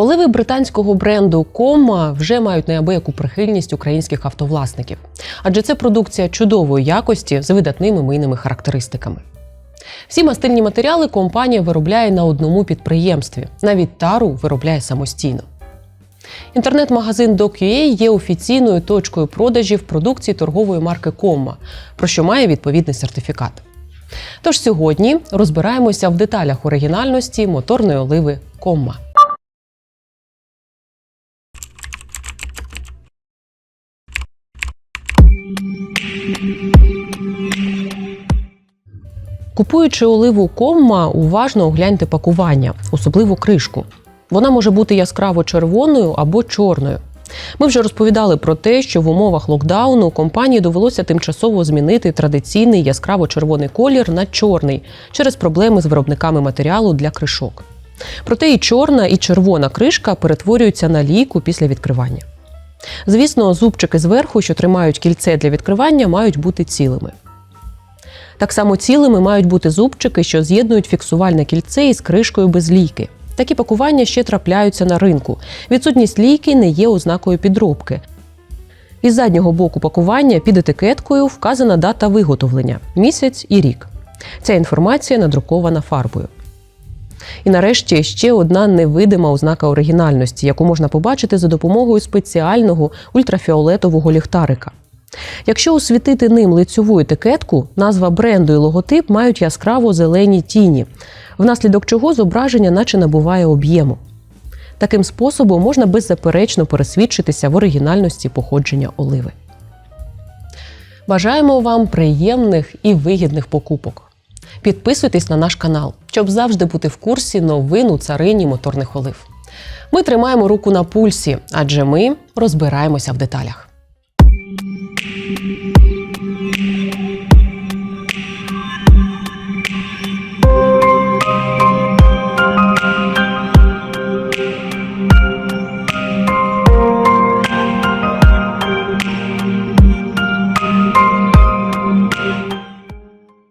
Оливи британського бренду Кома вже мають неабияку прихильність українських автовласників, адже це продукція чудової якості з видатними мийними характеристиками. Всі мастильні матеріали компанія виробляє на одному підприємстві. Навіть тару виробляє самостійно. Інтернет-магазин DocUA є офіційною точкою продажів продукції торгової марки Комма, про що має відповідний сертифікат. Тож сьогодні розбираємося в деталях оригінальності моторної оливи Комма. Купуючи оливу комма, уважно огляньте пакування, особливо кришку. Вона може бути яскраво червоною або чорною. Ми вже розповідали про те, що в умовах локдауну компанії довелося тимчасово змінити традиційний яскраво-червоний колір на чорний через проблеми з виробниками матеріалу для кришок. Проте і чорна, і червона кришка перетворюються на лійку після відкривання. Звісно, зубчики зверху, що тримають кільце для відкривання, мають бути цілими. Так само цілими мають бути зубчики, що з'єднують фіксувальне кільце із кришкою без лійки. Такі пакування ще трапляються на ринку. Відсутність лійки не є ознакою підробки. Із заднього боку пакування під етикеткою вказана дата виготовлення місяць і рік. Ця інформація надрукована фарбою. І нарешті ще одна невидима ознака оригінальності, яку можна побачити за допомогою спеціального ультрафіолетового ліхтарика. Якщо освітити ним лицьову етикетку, назва бренду і логотип мають яскраво зелені тіні, внаслідок чого зображення наче набуває об'єму. Таким способом можна беззаперечно пересвідчитися в оригінальності походження оливи. Бажаємо вам приємних і вигідних покупок. Підписуйтесь на наш канал, щоб завжди бути в курсі новин у царині моторних олив. Ми тримаємо руку на пульсі, адже ми розбираємося в деталях.